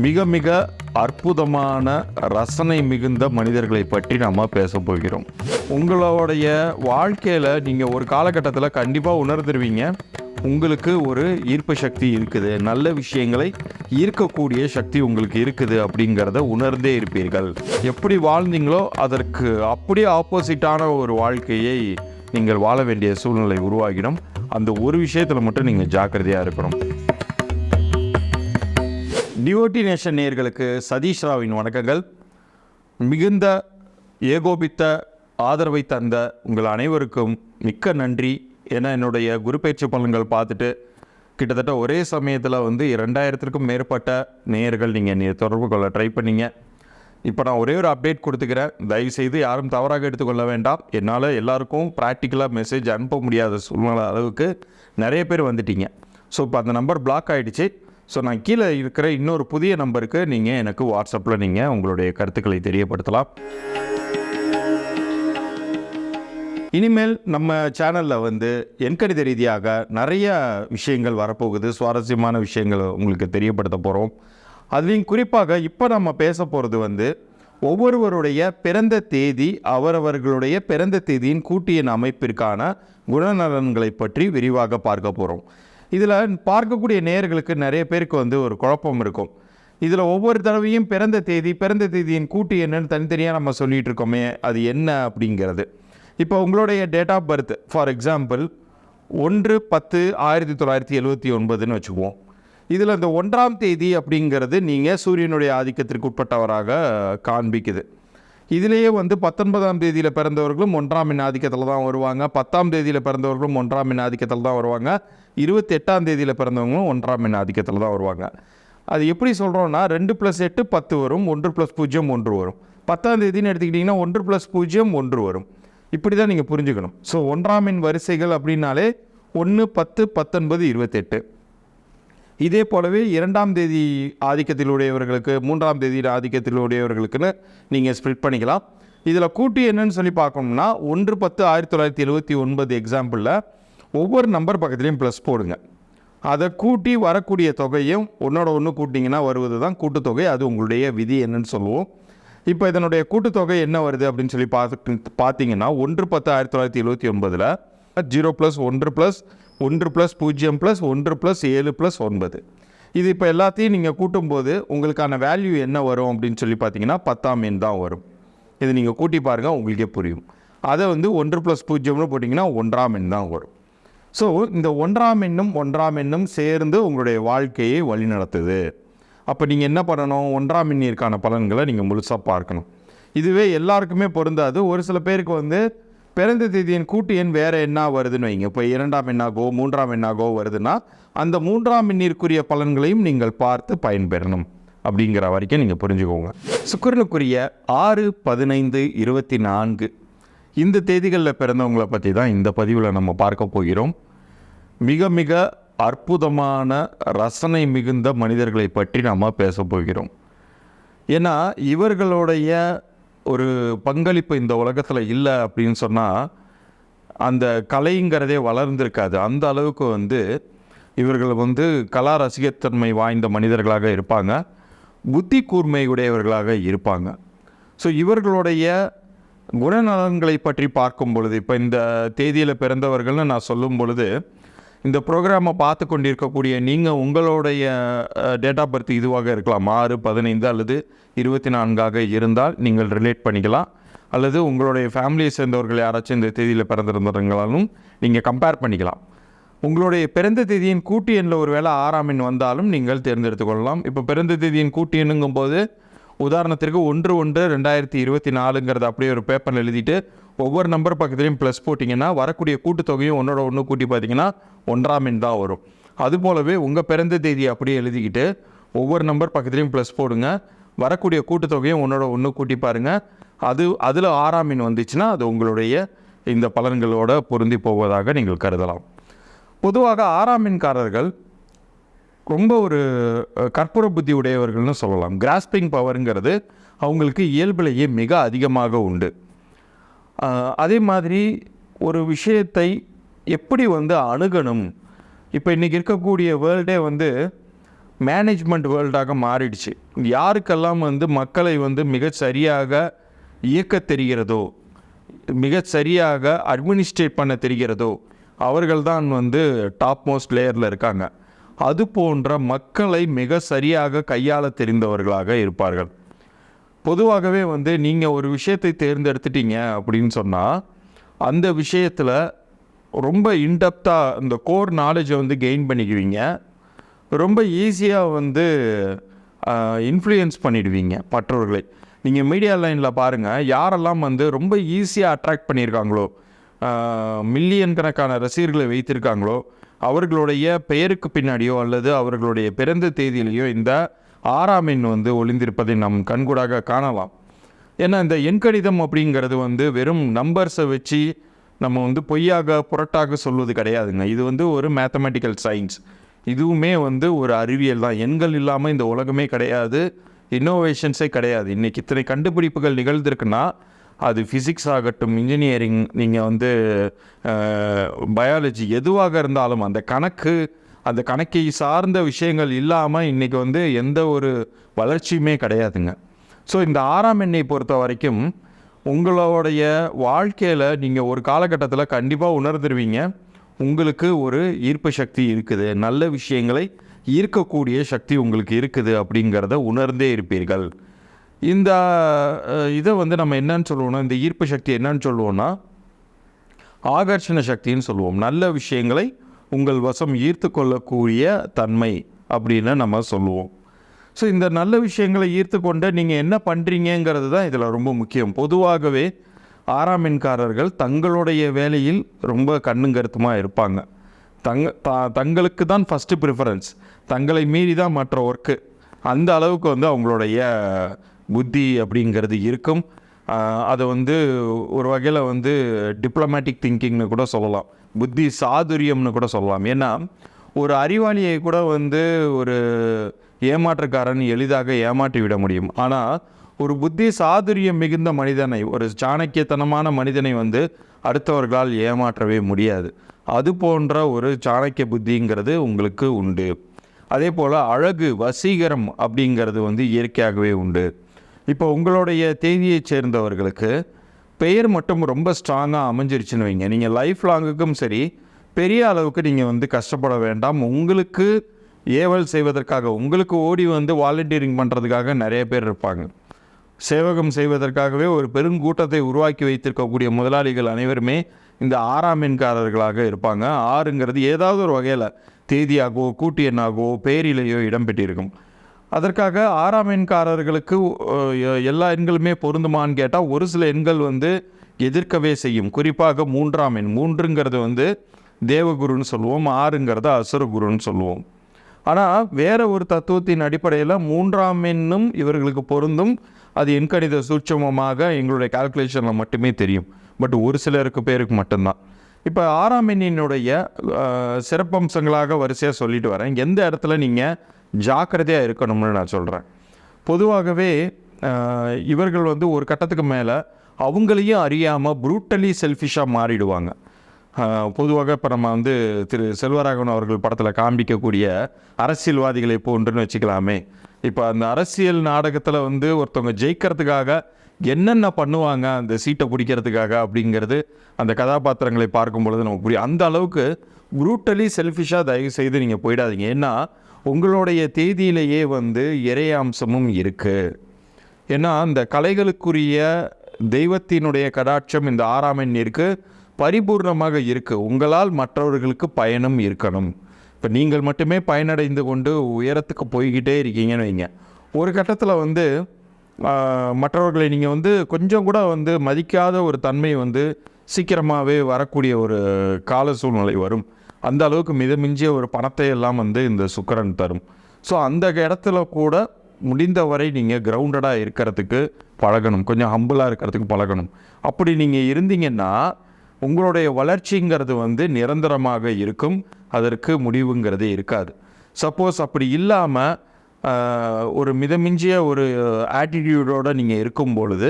மிக மிக அற்புதமான ரசனை மிகுந்த மனிதர்களை பற்றி நம்ம பேச போகிறோம். உங்களுடைய வாழ்க்கையில் நீங்கள் ஒரு காலகட்டத்தில் கண்டிப்பாக உணர்ந்துருவீங்க. உங்களுக்கு ஒரு ஈர்ப்பு சக்தி இருக்குது. நல்ல விஷயங்களை ஈர்க்கக்கூடிய சக்தி உங்களுக்கு இருக்குது அப்படிங்கிறத உணர்ந்தே இருப்பீர்கள். எப்படி வாழ்ந்தீங்களோ அதற்கு அப்படியே ஆப்போசிட்டான ஒரு வாழ்க்கையை நீங்கள் வாழ வேண்டிய சூழ்நிலை உருவாகிடும். அந்த ஒரு விஷயத்தில் மட்டும் நீங்கள் ஜாக்கிரதையாக இருக்கணும். டிஓடி நேஷன் நேயர்களுக்கு சதீஷ் ராவின் வணக்கங்கள். மிகுந்த ஏகோபித்த ஆதரவை தந்த உங்கள் அனைவருக்கும் மிக்க நன்றி ஏன்னா என்னுடைய குருப்பெயர்ச்சி பலன்கள் பார்த்துட்டு கிட்டத்தட்ட ஒரே சமயத்தில் வந்து இரண்டாயிரத்திற்கும் மேற்பட்ட நேயர்கள் நீங்கள் நீ தொடர்பு கொள்ள ட்ரை பண்ணீங்க. இப்போ நான் ஒரே ஒரு அப்டேட் கொடுத்துக்கிறேன். தயவுசெய்து யாரும் தவறாக எடுத்துக்கொள்ள வேண்டாம். என்னால் எல்லாருக்கும் ப்ராக்டிக்கலாக மெசேஜ் அனுப்ப முடியாத சூழ்நிலை அளவுக்கு நிறைய பேர் வந்துட்டீங்க. ஸோ இப்போ அந்த நம்பர் பிளாக் ஆகிடுச்சு ஸோ நான் கீழே இருக்கிற இன்னொரு புதிய நம்பருக்கு நீங்கள் எனக்கு வாட்ஸ்அப்பில் நீங்கள் உங்களுடைய கருத்துக்களை தெரியப்படுத்தலாம். இனிமேல் நம்ம சேனலில் வந்து எண்கணித ரீதியாக நிறைய விஷயங்கள் வரப்போகுது. சுவாரஸ்யமான விஷயங்கள் உங்களுக்கு தெரியப்படுத்த போகிறோம் அதுலேயும் குறிப்பாக இப்போ நம்ம பேச போகிறது வந்து ஒவ்வொருவருடைய பிறந்த தேதி அவரவர்களுடைய பிறந்த தேதியின் கூட்டியின் அமைப்பிற்கான குணநலன்களை பற்றி விரிவாக பார்க்க போகிறோம் இதில் பார்க்கக்கூடிய நேயர்களுக்கு நிறைய பேருக்கு வந்து ஒரு குழப்பம் இருக்கும். இதில் ஒவ்வொரு தடவையும் பிறந்த தேதி பிறந்த தேதியின் கூட்டு என்னன்னு தனித்தனியாக நம்ம சொல்லிகிட்டு இருக்கோமே அது என்ன அப்படிங்கிறது. இப்போ உங்களுடைய date of birth for example ஒன்று பத்து ஆயிரத்தி தொள்ளாயிரத்தி எழுபத்தி ஒன்பதுன்னு வச்சுக்குவோம். இதில் இந்த ஒன்றாம் தேதி அப்படிங்கிறது நீங்கள் சூரியனுடைய ஆதிக்கத்திற்கு உட்பட்டவராக காண்பிக்குது. இதிலேயே வந்து பத்தொன்பதாம் தேதியில் பிறந்தவர்களும் ஒன்றாம் எண் ஆதிக்கத்தில் தான் வருவாங்க. பத்தாம் தேதியில் பிறந்தவர்களும் ஒன்றாம் எண் ஆதிக்கத்தில் தான் வருவாங்க. இருபத்தெட்டாம் தேதியில் பிறந்தவங்களும் ஒன்றாம் எண் ஆதிக்கத்தில் தான் வருவாங்க. அது எப்படி சொல்கிறோன்னா ரெண்டு ப்ளஸ் எட்டு பத்து வரும் ஒன்று ப்ளஸ் பூஜ்ஜியம் ஒன்று வரும். பத்தாம் தேதின்னு எடுத்துக்கிட்டிங்கன்னா ஒன்று ப்ளஸ் பூஜ்ஜியம் ஒன்று வரும். இப்படி தான் நீங்கள் புரிஞ்சுக்கணும். ஸோ ஒன்றாம் எண் வரிசைகள் அப்படின்னாலே ஒன்று பத்து பத்தொன்பது இருபத்தெட்டு. இதே போலவே இரண்டாம் தேதி ஆதிக்கத்தில் உடையவர்களுக்கு மூன்றாம் தேதி ஆதிக்கத்தில் உடையவர்களுக்குன்னு நீங்கள் ஸ்ப்ளிட் பண்ணிக்கலாம். இதில் கூட்டி என்னன்னு சொல்லி பார்க்கணும்னா ஒன்று பத்து ஆயிரத்தி தொள்ளாயிரத்தி எழுபத்தி ஒன்பது எக்ஸாம்பிளில் ஒவ்வொரு நம்பர் பக்கத்துலேயும் ப்ளஸ் போடுங்க. அதை கூட்டி வரக்கூடிய தொகையும் ஒன்றோட ஒன்று கூட்டிங்கன்னா வருவது தான் கூட்டுத்தொகை அது உங்களுடைய விதி என்னன்னு சொல்லுவோம். இப்போ இதனுடைய கூட்டுத்தொகை என்ன வருது அப்படின்னு சொல்லி பார்த்து பார்த்தீங்கன்னா ஒன்று பத்து ஆயிரத்தி தொள்ளாயிரத்தி எழுபத்தி ஒன்பதில் ஜீரோ ப்ளஸ் ஒன்று ப்ளஸ் ஒன்று ப்ளஸ் பூஜ்ஜியம் ப்ளஸ் ஒன்று ப்ளஸ் ஏழு ப்ளஸ் ஒன்பது. இது இப்போ எல்லாத்தையும் நீங்கள் கூட்டும்போது உங்களுக்கான வேல்யூ என்ன வரும் அப்படின்னு சொல்லி பார்த்தீங்கன்னா பத்தாம் எண் தான் வரும். இது நீங்கள் கூட்டி பாருங்கள் உங்களுக்கே புரியும். அதை வந்து ஒன்று ப்ளஸ் பூஜ்ஜியம்னு போட்டிங்கன்னா ஒன்றாம் எண் தான் வரும். ஸோ இந்த ஒன்றாம் எண்ணும் ஒன்றாம் எண்ணும் சேர்ந்து உங்களுடைய வாழ்க்கையை வழிநடத்துது. அப்போ நீங்கள் என்ன பண்ணணும்? ஒன்றாம் எண்ணிற்கான பலன்களை நீங்கள் முழுசாக பார்க்கணும். இதுவே எல்லாருக்குமே பொருந்தாது. ஒரு சில பேருக்கு வந்து பிறந்த தேதியின் கூட்டு எண் வேறு என்ன வருதுன்னு வைங்க. இப்போ இரண்டாம் எண்ணாகோ மூன்றாம் எண்ணாகோ வருதுன்னா அந்த மூன்றாம் எண்ணிற்குரிய பலன்களையும் நீங்கள் பார்த்து பயன்பெறணும் அப்படிங்கிற வரைக்கும் நீங்கள் புரிஞ்சுக்கோங்க. சுக்கிரனுக்குரிய ஆறு பதினைந்து இருபத்தி நான்கு இந்த தேதிகளில் பிறந்தவங்களை பற்றி தான் இந்த பதிவில் நம்ம பார்க்க போகிறோம். மிக மிக அற்புதமான ரசனை மிகுந்த மனிதர்களை பற்றி நாம் பேச போகிறோம். ஏன்னா இவர்களுடைய ஒரு பங்களிப்பு இந்த உலகத்தில் இல்லை அப்படின்னு சொன்னால் அந்த கலைங்கிறதே வளர்ந்திருக்காது. அந்த அளவுக்கு வந்து இவர்கள் வந்து கலா ரசிகத்தன்மை வாய்ந்த மனிதர்களாக இருப்பாங்க. புத்தி கூர்மை உடையவர்களாக இருப்பாங்க. ஸோ இவர்களுடைய குணநலன்களை பற்றி பார்க்கும் பொழுது இப்போ இந்த தேதியில் பிறந்தவர்கள்னு நான் சொல்லும் பொழுது இந்த ப்ரோக்ராமை பார்த்து கொண்டிருக்கக்கூடிய நீங்கள் உங்களுடைய டேட் ஆஃப் பர்த் இதுவாக இருக்கலாம். ஆறு பதினைந்து அல்லது இருபத்தி நான்காக இருந்தால் நீங்கள் ரிலேட் பண்ணிக்கலாம். அல்லது உங்களுடைய ஃபேமிலியை சேர்ந்தவர்கள் யாராச்சும் இந்த தேதியில் பிறந்திருந்தவங்களாலும் நீங்கள் கம்பேர் பண்ணிக்கலாம். உங்களுடைய பிறந்த தேதியின் கூட்டி எண்ணில் ஒரு வேளை ஆறாம் எண் வந்தாலும் நீங்கள் தேர்ந்தெடுத்து கொள்ளலாம். இப்போ பிறந்த தேதியின் கூட்டி எண்ணுங்கும் போது உதாரணத்திற்கு ஒன்று ஒன்று ரெண்டாயிரத்தி இருபத்தி நாலுங்கிறத அப்படியே ஒரு பேப்பரில் எழுதிட்டு ஒவ்வொரு நம்பர் பக்கத்துலேயும் ப்ளஸ் போட்டிங்கன்னா வரக்கூடிய கூட்டுத்தொகையும் ஒன்றோட ஒன்று கூட்டி பார்த்தீங்கன்னா ஒன்றாம் எண் தான் வரும். அது போலவே உங்கள் பிறந்த தேதி அப்படியே எழுதிக்கிட்டு ஒவ்வொரு நம்பர் பக்கத்துலேயும் ப்ளஸ் போடுங்க. வரக்கூடிய கூட்டுத்தொகையும் ஒன்றோட ஒன்று கூட்டி பாருங்கள் அது அதில் ஆறாம் எண் வந்துச்சுன்னா அது உங்களுடைய இந்த பலன்களோட பொருந்தி போவதாக நீங்கள் கருதலாம். பொதுவாக ஆறாம் எண்காரர்கள் ரொம்ப ஒரு கற்பூர புத்தி உடையவர்கள்னு சொல்லலாம். கிராஸ்பிங் பவருங்கிறது அவங்களுக்கு இயல்பிலேயே மிக அதிகமாக உண்டு. அதே மாதிரி ஒரு விஷயத்தை எப்படி வந்து அணுகணும்? இப்போ இன்றைக்கி இருக்கக்கூடிய வேர்ல்டே வந்து மேனேஜ்மெண்ட் வேர்ல்டாக மாறிடுச்சு. யாருக்கெல்லாம் வந்து மக்களை வந்து மிக சரியாக இயக்க தெரிகிறதோ மிக சரியாக அட்மினிஸ்ட்ரேட் பண்ண தெரிகிறதோ அவர்கள்தான் வந்து டாப் மோஸ்ட் லேயரில் இருக்காங்க. அது போன்ற மக்களை மிக சரியாக கையாள தெரிந்தவர்களாக இருப்பார்கள். பொதுவாகவே வந்து நீங்கள் ஒரு விஷயத்தை தேர்ந்தெடுத்துட்டீங்க அப்படின்னு சொன்னால் அந்த விஷயத்தில் ரொம்ப இன்டெப்த்தாக இந்த கோர் நாலேஜை வந்து கெயின் பண்ணிக்குவீங்க. ரொம்ப ஈஸியாக வந்து இன்ஃப்ளூயன்ஸ் பண்ணிடுவீங்க மற்றவர்களை. நீங்கள் மீடியா லைனில் பாருங்கள் யாரெல்லாம் வந்து ரொம்ப ஈஸியாக அட்ராக்ட் பண்ணியிருக்காங்களோ மில்லியன் கணக்கான ரசிகர்களை வைத்திருக்காங்களோ அவர்களுடைய பெயருக்கு பின்னாடியோ அல்லது அவர்களுடைய பிறந்த தேதியிலேயோ இந்த ஆறாமின் வந்து ஒளிந்திருப்பதை நாம் கண்கூடாக காணலாம். ஏன்னா இந்த எண்கணிதம் அப்படிங்கிறது வந்து வெறும் நம்பர்ஸை வச்சு நம்ம வந்து பொய்யாக புரட்டாக சொல்வது கிடையாதுங்க. இது வந்து ஒரு மேத்தமெட்டிக்கல் சயின்ஸ் இதுவுமே வந்து ஒரு அறிவியல் தான். எண்கள் இல்லாமல் இந்த உலகமே கிடையாது. இன்னோவேஷன்ஸே கிடையாது. இன்றைக்கி இத்தனை கண்டுபிடிப்புகள் நிகழ்ந்திருக்குன்னா அது ஃபிசிக்ஸ் ஆகட்டும் இன்ஜினியரிங் நீங்கள் வந்து பயாலஜி எதுவாக இருந்தாலும் அந்த கணக்கு அந்த கணக்கை சார்ந்த விஷயங்கள் இல்லாமல் இன்றைக்கி வந்து எந்த ஒரு வளர்ச்சியுமே கிடையாதுங்க. ஸோ இந்த ஆறாம் எண்ணெய் பொறுத்த வரைக்கும் உங்களுடைய வாழ்க்கையில் நீங்கள் ஒரு காலகட்டத்தில் கண்டிப்பாக உணர்ந்துருவீங்க. உங்களுக்கு ஒரு ஈர்ப்பு சக்தி இருக்குது. நல்ல விஷயங்களை ஈர்க்கக்கூடிய சக்தி உங்களுக்கு இருக்குது அப்படிங்கிறத உணர்ந்தே இருப்பீர்கள். இந்த இதை வந்து நம்ம என்னன்னு சொல்லுவோம்னா இந்த ஈர்ப்பு சக்தி என்னன்னு சொல்லுவோம்னா ஆகர்ஷண சக்தின்னு சொல்லுவோம். நல்ல விஷயங்களை உங்கள் வசம் ஈர்த்து கொள்ளக்கூடிய தன்மை அப்படின்னு நம்ம சொல்லுவோம். ஸோ இந்த நல்ல விஷயங்களை ஈர்த்து கொண்டு நீங்கள் என்ன பண்ணுறீங்கங்கிறது தான் இதில் ரொம்ப முக்கியம். பொதுவாகவே ஆறாமின்காரர்கள் தங்களுடைய வேலையில் ரொம்ப கண்ணும் கருத்துமாக இருப்பாங்க. தங்க த- தங்களுக்கு தான் ஃபஸ்ட்டு ப்ரிஃபரன்ஸ் தங்களை மீறி தான் மற்ற ஒர்க்கு அந்த அளவுக்கு வந்து அவங்களுடைய புத்தி அப்படிங்கிறது இருக்கும். அதை வந்து ஒரு வகையில் வந்து டிப்ளமேட்டிக் திங்கிங்னு கூட சொல்லலாம். புத்தி சாதுரியம்னு கூட சொல்லலாம். ஏன்னா ஒரு அறிவாளியை கூட வந்து ஒரு ஏமாற்றுக்காரன் எளிதாக ஏமாற்றி விட முடியும். ஆனால் ஒரு புத்தி சாதுரியம் மிகுந்த மனிதனை ஒரு சாணக்கியத்தனமான மனிதனை வந்து அடுத்தவர்களால் ஏமாற்றவே முடியாது. அது போன்ற ஒரு சாணக்கிய புத்திங்கிறது உங்களுக்கு உண்டு. அதே போல் அழகு வசீகரம் அப்படிங்கிறது வந்து இயற்கையாகவே உண்டு. இப்போ உங்களுடைய தேதியை சேர்ந்தவர்களுக்கு பெயர் மட்டும் ரொம்ப ஸ்ட்ராங்காக அமைஞ்சிருச்சுன்னு வைங்க. நீங்கள் லைஃப் லாங்குக்கும் சரி பெரிய அளவுக்கு நீங்கள் வந்து கஷ்டப்பட வேண்டாம். உங்களுக்கு ஏவல் செய்வதற்காக உங்களுக்கு ஓடி வந்து வாலண்டியரிங் பண்ணுறதுக்காக நிறைய பேர் இருப்பாங்க. சேவகம் செய்வதற்காகவே ஒரு பெருங்கூட்டத்தை உருவாக்கி வைத்திருக்கக்கூடிய முதலாளிகள் அனைவருமே இந்த ஆறாம் எண்காரர்களாக இருப்பாங்க. ஆறுங்கிறது ஏதாவது ஒரு வகையில் தேதியாகவோ கூட்டு எண்ணாகவோ பேரிலேயோ இடம்பெற்றிருக்கும். அதற்காக ஆறாம் எண்காரர்களுக்கு எல்லா எண்களுமே பொருந்துமான்னு கேட்டால் ஒரு சில எண்கள் வந்து எதிர்க்கவே செய்யும். குறிப்பாக மூன்றாம் எண். மூன்றுங்கிறது வந்து தேவகுருன்னு சொல்லுவோம் ஆறுங்கிறத அசுரகுருன்னு சொல்லுவோம். ஆனால் வேற ஒரு தத்துவத்தின் அடிப்படையில் மூன்றாம் எண்ணும் இவர்களுக்கு பொருந்தும். அது எண்கணித சூட்சமமாக எங்களுடைய கால்குலேஷனில் மட்டுமே தெரியும். பட் ஒரு சிலருக்கு பேருக்கு மட்டும்தான். இப்போ ஆறாம் எண்ணினுடைய சிறப்பம்சங்களாக வரிசையாக சொல்லிட்டு வரேன். எந்த இடத்துல நீங்கள் ஜாக்கிரதையாக இருக்கணும்னு நான் சொல்கிறேன் பொதுவாகவே இவர்கள் வந்து ஒரு கட்டத்துக்கு மேலே அவங்களையும் அறியாமல் ப்ரூட்டலி செல்ஃபிஷாக மாறிடுவாங்க. பொதுவாக இப்போ நம்ம வந்து திரு செல்வராகவன் அவர்கள் படத்தில் காண்பிக்கக்கூடிய அரசியல்வாதிகளை போன்றுன்னு வச்சுக்கலாமே. இப்போ அந்த அரசியல் நாடகத்தில் வந்து ஒருத்தவங்க ஜெயிக்கிறதுக்காக என்னென்ன பண்ணுவாங்க அந்த சீட்டை பிடிக்கிறதுக்காக அப்படிங்கிறது அந்த கதாபாத்திரங்களை பார்க்கும் பொழுது நமக்கு புரியும். அந்த அளவுக்கு ப்ரூட்டலி செல்ஃபிஷாக தயவு செய்து நீங்கள் போயிடாதீங்க. ஏன்னா உங்களுடைய தேதியிலேயே வந்து இறையாம்சமும் இருக்குது ஏன்னா அந்த கலைகளுக்குரிய தெய்வத்தினுடைய கடாட்சம் இந்த ஆறாம் எண்ணிற்கு பரிபூர்ணமாக இருக்குது உங்களால் மற்றவர்களுக்கு பயனும் இருக்கணும். இப்போ நீங்கள் மட்டுமே பயனடைந்து கொண்டு உயரத்துக்கு போய்கிட்டே இருக்கீங்கன்னு வைங்க. ஒரு கட்டத்தில் வந்து மற்றவர்களை நீங்கள் வந்து கொஞ்சம் கூட வந்து மதிக்காத ஒரு தன்மை வந்து சீக்கிரமாகவே வரக்கூடிய ஒரு கால சூழ்நிலை வரும். அந்த அளவுக்கு மிதமிஞ்சிய ஒரு பணத்தை எல்லாம் வந்து இந்த சுக்கரன் தரும். ஸோ அந்த இடத்துல கூட முடிந்தவரை நீங்கள் கிரவுண்டடாக இருக்கிறதுக்கு பழகணும். கொஞ்சம் ஹம்பிளாக இருக்கிறதுக்கு பழகணும். அப்படி நீங்கள் இருந்தீங்கன்னா உங்களுடைய வளர்ச்சிங்கிறது வந்து நிரந்தரமாக இருக்கும். அதற்கு முடிவுங்கிறதே இருக்காது. சப்போஸ் அப்படி இல்லாமல் ஒரு மிதமிஞ்சிய ஒரு ஆட்டிடியூடோடு நீங்கள் இருக்கும் பொழுது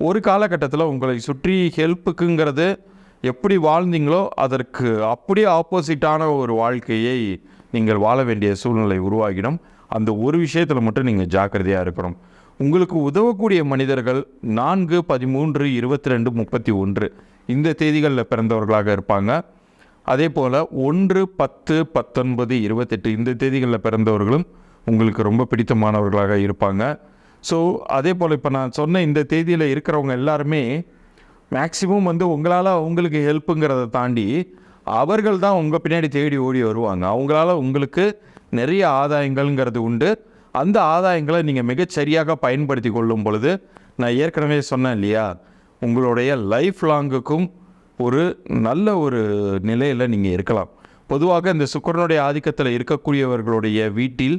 ஒரு காலகட்டத்தில் உங்களை சுற்றி ஹெல்ப்புக்குங்கிறது எப்படி வாழ்ந்தீங்களோ அதற்கு அப்படியே ஆப்போசிட்டான ஒரு வாழ்க்கையை நீங்கள் வாழ வேண்டிய சூழ்நிலை உருவாகிடும். அந்த ஒரு விஷயத்தில் மட்டும் நீங்கள் ஜாக்கிரதையாக இருக்கணும். உங்களுக்கு உதவக்கூடிய மனிதர்கள் நான்கு பதிமூன்று இருபத்தி ரெண்டு முப்பத்தி ஒன்று. இந்த தேதிகளில் பிறந்தவர்களாக இருப்பாங்க. அதே போல் ஒன்று பத்து பத்தொன்பது இருபத்தெட்டு இந்த தேதிகளில் பிறந்தவர்களும் உங்களுக்கு ரொம்ப பிடித்தமானவர்களாக இருப்பாங்க. ஸோ அதே போல் இப்போ நான் சொன்ன இந்த தேதியில் இருக்கிறவங்க எல்லாருமே மேக்ஸிமம் வந்து உங்களால் அவங்களுக்கு ஹெல்ப்புங்கிறத தாண்டி அவர்கள் தான் உங்கள் பின்னாடி தேடி ஓடி வருவாங்க. அவங்களால உங்களுக்கு நிறைய ஆதாயங்கள்ங்கிறது உண்டு. அந்த ஆதாயங்களை நீங்கள் மிகச்சரியாக பயன்படுத்தி கொள்ளும் பொழுது நான் ஏற்கனவே சொன்னேன் இல்லையா? உங்களுடைய லைஃப் லாங்குக்கும் ஒரு நல்ல ஒரு நிலையில் நீங்கள் இருக்கலாம். பொதுவாக இந்த சுக்கரனுடைய ஆதிக்கத்தில் இருக்கக்கூடியவர்களுடைய வீட்டில்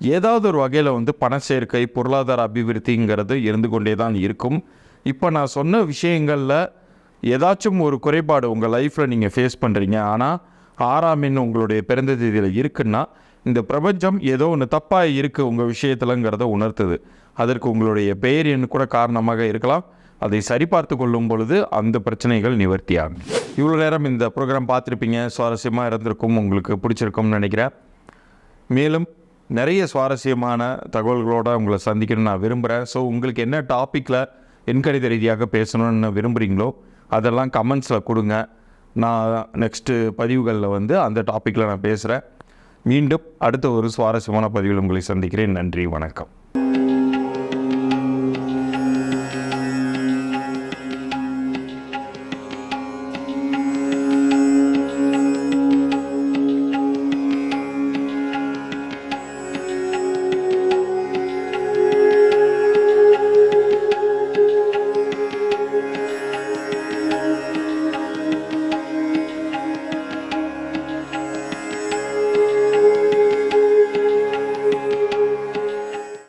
ஏதாவது ஒரு வகையில் வந்து பண சேர்க்கை பொருளாதார அபிவிருத்திங்கிறது இருந்து கொண்டே தான் இருக்கும். இப்போ நான் சொன்ன விஷயங்களில் ஏதாச்சும் ஒரு குறைபாடு உங்கள் லைஃப்பில் நீங்கள் ஃபேஸ் பண்ணுறீங்க ஆனால் ஆறாம் எண் உங்களுடைய பிறந்த தேதியில் இருக்குன்னா இந்த பிரபஞ்சம் ஏதோ ஒன்று தப்பாக இருக்குது உங்கள் விஷயத்துலங்கிறத உணர்த்துது. அதற்கு உங்களுடைய பெயர் எண் கூட காரணமாக இருக்கலாம். அதை சரிபார்த்து கொள்ளும் பொழுது அந்த பிரச்சனைகள் நிவர்த்தியாகும். இவ்வளோ நேரம் இந்த ப்ரோக்ராம் பார்த்துருப்பீங்க. சுவாரஸ்யமாக இருந்திருக்கும் உங்களுக்கு பிடிச்சிருக்கும்னு நினைக்கிறேன். மேலும் நிறைய சுவாரஸ்யமான தகவல்களோடு உங்களை சந்திக்கணும்னு நான் விரும்புகிறேன் ஸோ உங்களுக்கு என்ன டாப்பிக்கில் எண்கணித ரீதியாக பேசணும்னு விரும்புகிறீங்களோ அதெல்லாம் கமெண்ட்ஸில் கொடுங்க. நான் நெக்ஸ்ட்டு பதிவுகளில் வந்து அந்த டாப்பிக்கில் நான் பேசுகிறேன் மீண்டும் அடுத்த ஒரு சுவாரஸ்யமான பதிவில் உங்களை சந்திக்கிறேன். நன்றி வணக்கம்.